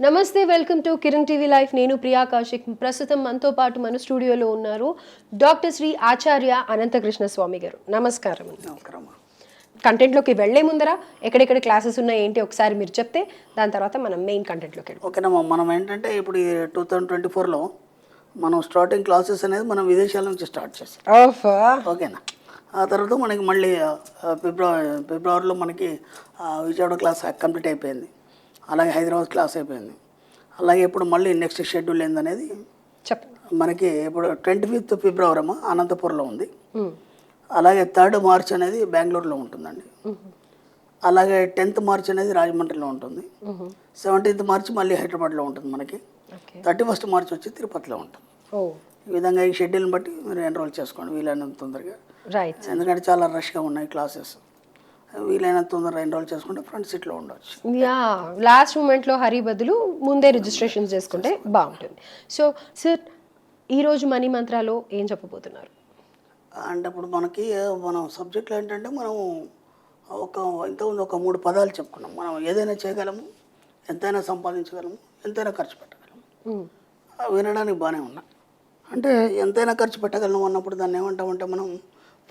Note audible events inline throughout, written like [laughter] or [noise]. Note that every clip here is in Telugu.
నమస్తే welcome to Kiran TV life. నేను ప్రియా కౌశిక్. ప్రస్తుతం మనతో పాటు మన స్టూడియోలో ఉన్నారు డాక్టర్ శ్రీ ఆచార్య అనంతకృష్ణ స్వామి గారు. నమస్కారం నమస్కారం కంటెంట్లోకి వెళ్ళే ముందర ఎక్కడెక్కడ క్లాసెస్ ఉన్నాయి ఏంటి ఒకసారి మీరు చెప్తే దాని తర్వాత మనం మెయిన్ కంటెంట్లోకి వెళ్దాం ఓకేనమ్మా మనం ఏంటంటే ఇప్పుడు టూ థౌజండ్ ట్వంటీ ఫోర్లో మనం స్టార్టింగ్ క్లాసెస్ అనేది మనం విదేశాల నుంచి స్టార్ట్ చేస్తాం. ఓకేనా? ఆ తర్వాత మనకి మళ్ళీ ఫిబ్రవరి ఫిబ్రవరిలో మనకి విజయవాడ క్లాస్ కంప్లీట్ అయిపోయింది. అలాగే హైదరాబాద్ క్లాస్ అయిపోయింది. అలాగే ఇప్పుడు మళ్ళీ నెక్స్ట్ షెడ్యూల్ ఏందనేది మనకి ఇప్పుడు ట్వంటీ ఫిఫ్త్ ఫిబ్రవరి అనంతపూర్లో ఉంది. అలాగే థర్డ్ మార్చ్ అనేది బెంగళూరులో ఉంటుందండి. అలాగే టెన్త్ మార్చ్ అనేది రాజమండ్రిలో ఉంటుంది. సెవెంటీన్త్ మార్చ్ మళ్ళీ హైదరాబాద్లో ఉంటుంది మనకి. థర్టీ ఫస్ట్ మార్చ్ వచ్చి తిరుపతిలో ఉంటుంది. ఈ విధంగా ఈ షెడ్యూల్ని బట్టి మీరు ఎన్రోల్ చేసుకోండి వీలైనంత తొందరగా. ఎందుకంటే చాలా రష్గా ఉన్నాయి క్లాసెస్ వీలైనంత తొందరగా ఎన్రోల్ చేసుకుంటే ఫ్రంట్ సీట్లో ఉండవచ్చు యా లాస్ట్ మూమెంట్లో హరి బదులు ముందే రిజిస్ట్రేషన్ చేసుకుంటే బాగుంటుంది. సో సార్ ఈరోజు మనీ మంత్రాలో ఏం చెప్పబోతున్నారు? అంటే ఇప్పుడు మనకి మనం సబ్జెక్ట్లో ఏంటంటే మనం ఒక ఇంతకుముందు ఒక మూడు పదాలు చెప్పుకున్నాం. మనం ఏదైనా చేయగలము ఎంతైనా సంపాదించగలము ఎంతైనా ఖర్చు పెట్టగలము. వినడానికి బాగానే ఉన్నా. అంటే ఎంతైనా ఖర్చు పెట్టగలను అన్నప్పుడు దాన్ని ఏమంటామంటే మనం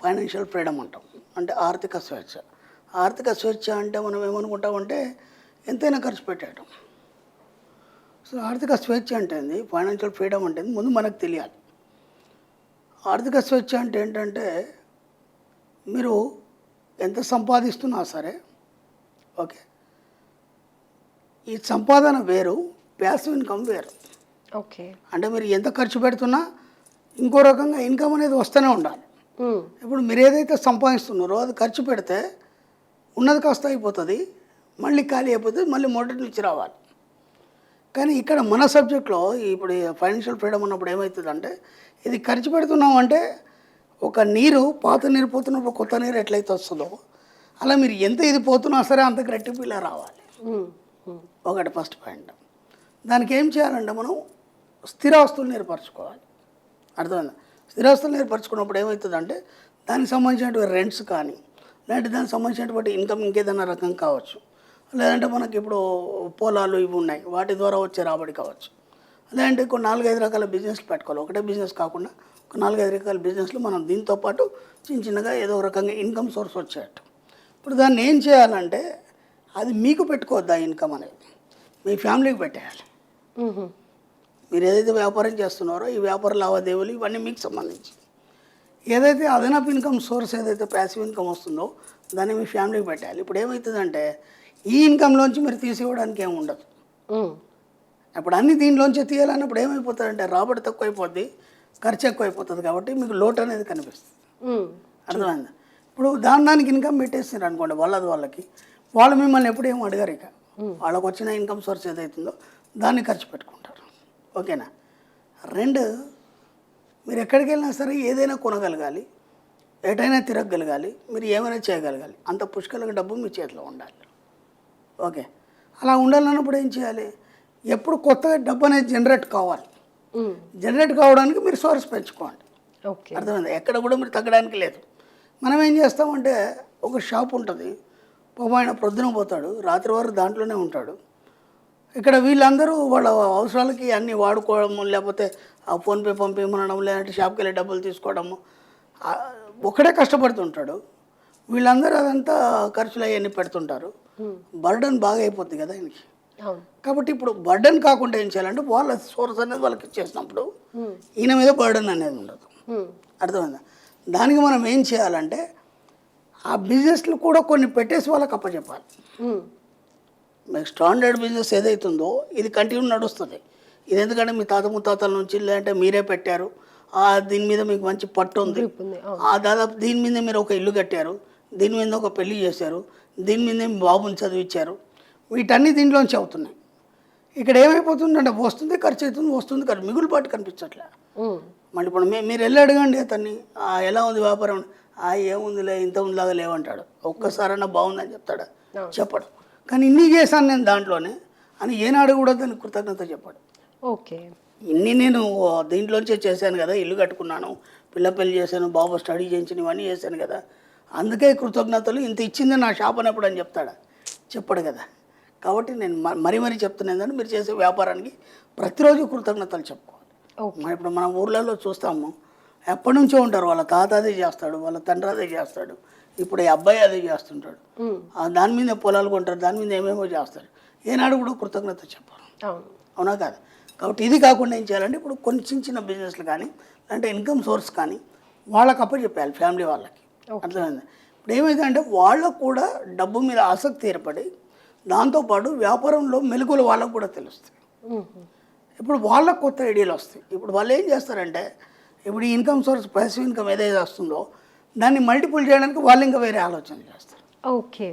ఫైనాన్షియల్ ఫ్రీడమ్ అంటాం. అంటే ఆర్థిక స్వేచ్ఛ. ఆర్థిక స్వేచ్ఛ అంటే మనం ఏమనుకుంటామంటే ఎంతైనా ఖర్చు పెట్టేయటం. సో ఆర్థిక స్వేచ్ఛ అంటే ఏంది? ఫైనాన్షియల్ ఫ్రీడమ్ అంటే? ముందు మనకు తెలియాలి. ఆర్థిక స్వేచ్ఛ అంటే ఏంటంటే మీరు ఎంత సంపాదిస్తున్నా సరే ఓకే. ఈ సంపాదన వేరు ప్యాసివ్ ఇన్కమ్ వేరు. ఓకే. అంటే మీరు ఎంత ఖర్చు పెడుతున్నా ఇంకో రకంగా ఇన్కమ్ అనేది వస్తూనే ఉండాలి. ఇప్పుడు మీరు ఏదైతే సంపాదిస్తున్నారో అది ఖర్చు పెడితే ఉన్నది కాస్త అయిపోతుంది మళ్ళీ ఖాళీ అయిపోతుంది మళ్ళీ మొదటి నుంచి రావాలి. కానీ ఇక్కడ మన సబ్జెక్ట్లో ఇప్పుడు ఫైనాన్షియల్ ఫ్రీడమ్ ఉన్నప్పుడు ఏమవుతుందంటే ఇది ఖర్చు పెడుతున్నాం అంటే ఒక నీరు పాత నీరు పోతున్నప్పుడు కొత్త నీరు ఎట్లయితే వస్తుందో అలా మీరు ఎంత ఇది పోతున్నా సరే అంతకు రెట్టింపు ఇలా రావాలి. ఒకటి ఫస్ట్ పాయింట్ దానికి ఏం చేయాలంటే మనం స్థిరాస్తులు ఏర్పరచుకోవాలి అర్థమైందా? స్థిరాస్తులు ఏర్పరచుకున్నప్పుడు ఏమవుతుందంటే దానికి సంబంధించినటువంటి రెంట్స్ కానీ లేదంటే దానికి సంబంధించినటువంటి ఇన్కమ్ ఇంకేదైనా రకం కావచ్చు. లేదంటే మనకి ఇప్పుడు పొలాలు ఇవి ఉన్నాయి. వాటి ద్వారా వచ్చే రాబడి కావచ్చు. లేదంటే కొన్ని నాలుగైదు రకాల బిజినెస్లు పెట్టుకోవాలి. ఒకటే బిజినెస్ కాకుండా ఒక నాలుగైదు రకాల బిజినెస్లు మనం దీంతో పాటు చిన్న చిన్నగా ఏదో రకంగా ఇన్కమ్ సోర్స్ వచ్చేటట్టు ఇప్పుడు దాన్ని ఏం చేయాలంటే అది మీకు పెట్టుకోవద్దు ఆ ఇన్కమ్ అనేది. మీ ఫ్యామిలీకి పెట్టేయాలి. మీరు ఏదైతే వ్యాపారం చేస్తున్నారో ఈ వ్యాపార లావాదేవీలు ఇవన్నీ మీకు సంబంధించి ఏదైతే అదనపు ఇన్కమ్ సోర్స్ ఏదైతే ప్యాసివ్ ఇన్కమ్ వస్తుందో దాన్ని మీ ఫ్యామిలీకి పెట్టాలి. ఇప్పుడు ఏమవుతుందంటే ఈ ఇన్కంలోంచి మీరు తీసివ్వడానికి ఏమి ఉండదు. మ్మ్. అప్పుడు అన్ని దీనిలోంచి తీయాలన్నప్పుడు ఏమైపోతుందంటే రాబడి తక్కువ అయిపోద్ది ఖర్చు ఎక్కువ అయిపోతుంది కాబట్టి మీకు లోటు అనేది కనిపిస్తుంది. అర్థమైందా? ఇప్పుడు దాని దానికి ఇన్కమ్ పెట్టేస్తున్నారు అనుకోండి వాళ్ళది వాళ్ళకి. వాళ్ళు మిమ్మల్ని ఎప్పుడు ఏం అడగరు ఇక. వాళ్ళకి వచ్చిన ఇన్కమ్ సోర్స్ ఏదైతుందో దాన్ని ఖర్చు పెట్టుకుంటారు. ఓకేనా? రెండు మీరు ఎక్కడికి వెళ్ళినా సరే ఏదైనా కొనగలగాలి ఎటైనా తిరగగలగాలి మీరు ఏమైనా చేయగలగాలి. అంత పుష్కలకు డబ్బు మీ చేతిలో ఉండాలి. ఓకే. అలా ఉండాలన్నప్పుడు ఏం చేయాలి? ఎప్పుడు కొత్తగా డబ్బు అనేది జనరేట్ కావాలి. జనరేట్ కావడానికి మీరు సోర్స్ పెంచుకోండి. ఓకే. అర్థమైంది? ఎక్కడ కూడా మీరు తగ్గడానికి లేదు. మనం ఏం చేస్తామంటే ఒక షాప్ ఉంటుంది. పాపం ఆయన ప్రొద్దున పోతాడు రాత్రి వరకు దాంట్లోనే ఉంటాడు. ఇక్కడ వీళ్ళందరూ వాళ్ళ అవసరాలకి అన్నీ వాడుకోవడము లేకపోతే ఆ ఫోన్పే పంపించమనడం లేదంటే షాప్కి వెళ్ళి డబ్బులు తీసుకోవడము. ఒకడే కష్టపడుతుంటాడు. వీళ్ళందరూ అదంతా ఖర్చులు అవన్నీ పెడుతుంటారు. బర్డన్ బాగా అయిపోద్ది కదా ఆయనకి. కాబట్టి ఇప్పుడు బర్డన్ కాకుండా ఏం చేయాలంటే వాళ్ళ సోర్స్ అనేది వాళ్ళకి ఇచ్చేసినప్పుడు ఈయన మీద బర్డన్ అనేది ఉండదు. అర్థమైందా? దానికి మనం ఏం చేయాలంటే ఆ బిజినెస్లు కూడా కొన్ని పెట్టేసి వాళ్ళకి అప్పచెప్పాలి. మీకు స్టాండర్డ్ బిజినెస్ ఏదైతుందో ఇది కంటిన్యూ నడుస్తుంది. ఇది ఎందుకంటే మీ తాత ముత్తాతల నుంచి లేదంటే మీరే పెట్టారు. ఆ దీని మీద మీకు మంచి పట్టు ఉంది. ఆ దాదాపు దీని మీద మీరు ఒక ఇల్లు కట్టారు. దీని మీద ఒక పెళ్ళి చేశారు. దీని మీద మీ బాబుని చదివించారు వీటన్నీ దీంట్లోంచి అవుతున్నాయి. ఇక్కడ ఏమైపోతుందంటే వస్తుంది ఖర్చు అవుతుంది వస్తుంది ఖర్చు. మిగులుబాటు కనిపించట్లే. మ్మ్. మళ్ళీ ఇప్పుడు మీరు వెళ్ళి అడగండి అతన్ని. "ఆ, ఎలా ఉంది వ్యాపారం? ఆ ఏముందిలే ఇంత ఉందిలాగా లేవంటాడు. ఒక్కసారైనా బాగుందని చెప్తాడు. చెప్పడు. కానీ ఇన్ని చేశాను నేను దాంట్లోనే అని ఏనాడు కూడా దానికి కృతజ్ఞత చెప్పాడు. ఓకే. ఇన్ని నేను దీంట్లోంచే చేశాను కదా ఇల్లు కట్టుకున్నాను పిల్ల పెళ్ళి చేశాను బాబు స్టడీ చేయించిన ఇవన్నీ చేశాను కదా. అందుకే కృతజ్ఞతలు ఇంత ఇచ్చింది నా షాప్ అన్నప్పుడు అని చెప్తాడా? చెప్పడు కదా. కాబట్టి నేను మరీ మరీ చెప్తున్నాను ఏంటంటే మీరు చేసే వ్యాపారానికి ప్రతిరోజు కృతజ్ఞతలు చెప్పుకోవాలి. ఓకే. మనం ఇప్పుడు మన ఊర్లలో చూస్తాము ఎప్పటి నుంచో ఉంటారు వాళ్ళ తాత అదే చేస్తాడు వాళ్ళ తండ్రి అదే చేస్తాడు ఇప్పుడు ఈ అబ్బాయి అదే చేస్తుంటాడు. దాని మీద పొలాలు కొంటారు దాని మీద ఏమేమో చేస్తారు. ఏనాడు కూడా కృతజ్ఞత చెప్పారు. అవును. కాదు? కాబట్టి ఇది కాకుండా ఏం చేయాలంటే ఇప్పుడు కొన్ని చిన్న చిన్న బిజినెస్లు కానీ అంటే ఇన్కమ్ సోర్స్ కానీ వాళ్ళకి అప్పచెప్పాలి ఫ్యామిలీ వాళ్ళకి. అర్థమైంది? ఇప్పుడు ఏమైంది అంటే వాళ్ళకు కూడా డబ్బు మీద ఆసక్తి ఏర్పడి దాంతోపాటు వ్యాపారంలో మెలకువలు వాళ్ళకు కూడా తెలుస్తాయి. ఇప్పుడు వాళ్ళకు కొత్త ఐడియాలు వస్తాయి. ఇప్పుడు వాళ్ళు ఏం చేస్తారంటే ఇప్పుడు ఈ ఇన్కమ్ సోర్స్ ప్యాసివ్ ఇన్కమ్ ఏదైతే వస్తుందో దాన్ని మల్టిపుల్ చేయడానికి వాళ్ళు ఇంకా వేరే ఆలోచన చేస్తారు. ఓకే.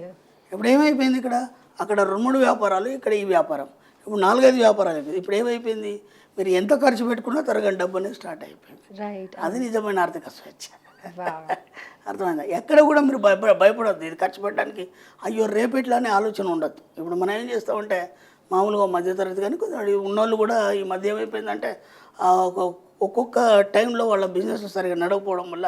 ఇప్పుడు ఏమైపోయింది ఇక్కడ? అక్కడ రెండు మూడు వ్యాపారాలు ఇక్కడ ఈ వ్యాపారం. ఇప్పుడు నాలుగైదు వ్యాపారాలు అయిపోయింది. ఇప్పుడు ఏమైపోయింది? మీరు ఎంత ఖర్చు పెట్టుకున్నా తరగని డబ్బు అనేది స్టార్ట్ అయిపోయింది. రైట్ అది నిజమైన ఆర్థిక స్వేచ్ఛ. అర్థమైందా? ఎక్కడ కూడా మీరు భయపడ భయపడద్దు. ఇది ఖర్చు పెట్టడానికి అయ్యో రేపు ఇట్లా అనే ఆలోచన ఉండద్దు. ఇప్పుడు మనం ఏం చేస్తామంటే మామూలుగా మధ్యతరగతి కానీ కొంచెం ఉన్నోళ్ళు కూడా ఈ మధ్య ఏమైపోయిందంటే ఒక్కొక్క టైంలో వాళ్ళ బిజినెస్ సరిగా నడవకపోవడం వల్ల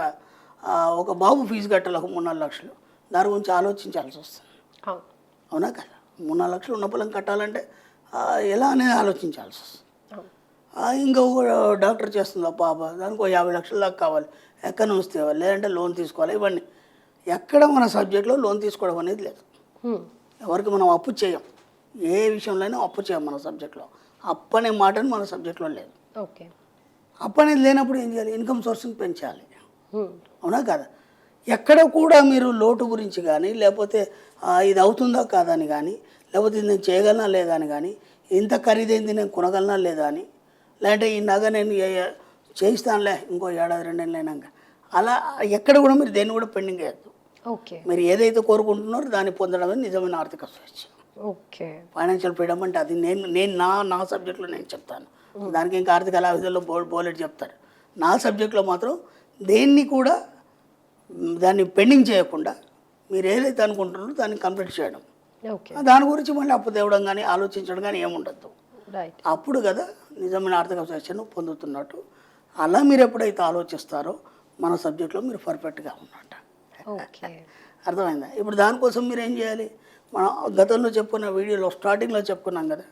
ఒక బాబు ఫీజు కట్టాలి ఒక మూడు నాలుగు లక్షలు. దాని గురించి ఆలోచించాల్సి వస్తుంది. అవును. కదా? మూడు నాలుగు లక్షలు ఉన్న పొలం కట్టాలంటే ఎలా అనేది ఆలోచించాల్సి వస్తుంది. ఇంకొక డాక్టర్ చేస్తుంది పాప దానికి ఒక యాభై లక్షల దాకా కావాలి. ఎక్కడ నుంచి తేవాలి? లేదంటే లోన్ తీసుకోవాలి. ఇవన్నీ. ఎక్కడ మన సబ్జెక్ట్లో లోన్ తీసుకోవడం అనేది లేదు. ఎవరికి మనం అప్పు చేయం. ఏ విషయంలోనైనా అప్పు చేయం మన సబ్జెక్ట్లో. అప్పు అనే మాటని మన సబ్జెక్ట్లో లేదు. ఓకే. అప్పు అనేది లేనప్పుడు ఏం చేయాలి? ఇన్కమ్ సోర్స్ని పెంచాలి. అవునా కదా? ఎక్కడ కూడా మీరు లోటు గురించి కానీ లేకపోతే ఇది అవుతుందా కాదా అని కానీ లేకపోతే ఇది నేను చేయగలనా లేదా అని కానీ ఇంత ఖరీదైంది నేను కొనగలనా లేదా అని లేదంటే ఈ నగ నేను చేయిస్తానులే ఇంకో ఏడాది రెండేళ్ళు అయినాక. అలా ఎక్కడ కూడా మీరు దేన్ని కూడా పెండింగ్ వేయద్దు ఓకే. మీరు ఏదైతే కోరుకుంటున్నారో దాన్ని పొందడమే నిజమైన ఆర్థిక స్వేచ్ఛ. ఓకే. ఫైనాన్షియల్ ఫ్రీడమ్ అంటే అది నేను నేను నా నా సబ్జెక్ట్లో నేను చెప్తాను. దానికి ఇంకా ఆర్థిక లావాదేవీలో బోలెట్ చెప్తారు. నా సబ్జెక్ట్లో మాత్రం దేన్ని కూడా దాన్ని పెండింగ్ చేయకుండా మీరు ఏదైతే అనుకుంటున్నారో దాన్ని కంప్లీట్ చేయడం. ఓకే. దాని గురించి మళ్ళీ అప్పు తేవడం కానీ ఆలోచించడం కానీ ఏముండద్దు. అప్పుడు కదా నిజమైన ఆర్థిక స్వేచ్ఛను పొందుతున్నట్టు. అలా మీరు ఎప్పుడైతే ఆలోచిస్తారో మన సబ్జెక్ట్లో మీరు పర్ఫెక్ట్గా ఉన్నట్టు. [laughs] అర్థమైందా? ఇప్పుడు దానికోసం మీరు ఏం చేయాలి? మనం గతంలో చెప్పుకున్న వీడియోలో స్టార్టింగ్లో చెప్పుకున్నాం కదా.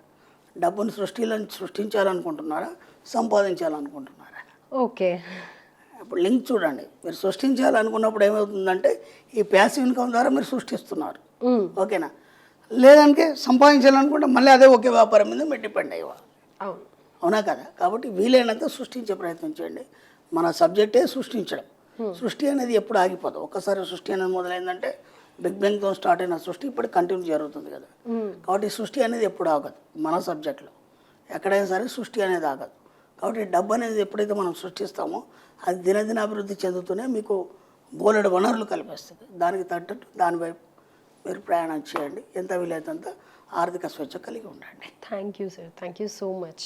డబ్బును సృష్టిలను సృష్టించాలనుకుంటున్నారా? సంపాదించాలనుకుంటున్నారా? ఓకే. ఇప్పుడు లింక్ చూడండి. మీరు సృష్టించాలనుకున్నప్పుడు ఏమవుతుందంటే ఈ ప్యాసివ్ ఇన్కమ్ ద్వారా మీరు సృష్టిస్తున్నారు. ఓకేనా? లేదంటే సంపాదించాలనుకుంటే మళ్ళీ అదే ఒకే వ్యాపారం మీద మీరు డిపెండ్ అయ్యేవాళ్ళు అవును. కదా? కాబట్టి వీలైనంత సృష్టించే ప్రయత్నం చేయండి. మన సబ్జెక్టే సృష్టించడం. సృష్టి అనేది ఎప్పుడు ఆగిపోదు. ఒక్కసారి సృష్టి అనేది మొదలైందంటే బిగ్ బ్యాంగ్తో స్టార్ట్ అయిన సృష్టి ఇప్పుడు కంటిన్యూ జరుగుతుంది కదా. కాబట్టి సృష్టి అనేది ఎప్పుడు ఆగదు మన సబ్జెక్ట్లో. ఎక్కడైనా సరే సృష్టి అనేది ఆగదు. కాబట్టి డబ్బు అనేది ఎప్పుడైతే మనం సృష్టిస్తామో అది దినదిన అభివృద్ధి చెందుతూనే మీకు బోలెడు వనరులు కల్పిస్తుంది. దానికి తగ్గట్టు దానివైపు మీరు ప్రయాణం చేయండి. ఎంత వీలైతే అంత ఆర్థిక స్వేచ్ఛ కలిగి ఉండండి. Thank you sir thank you so much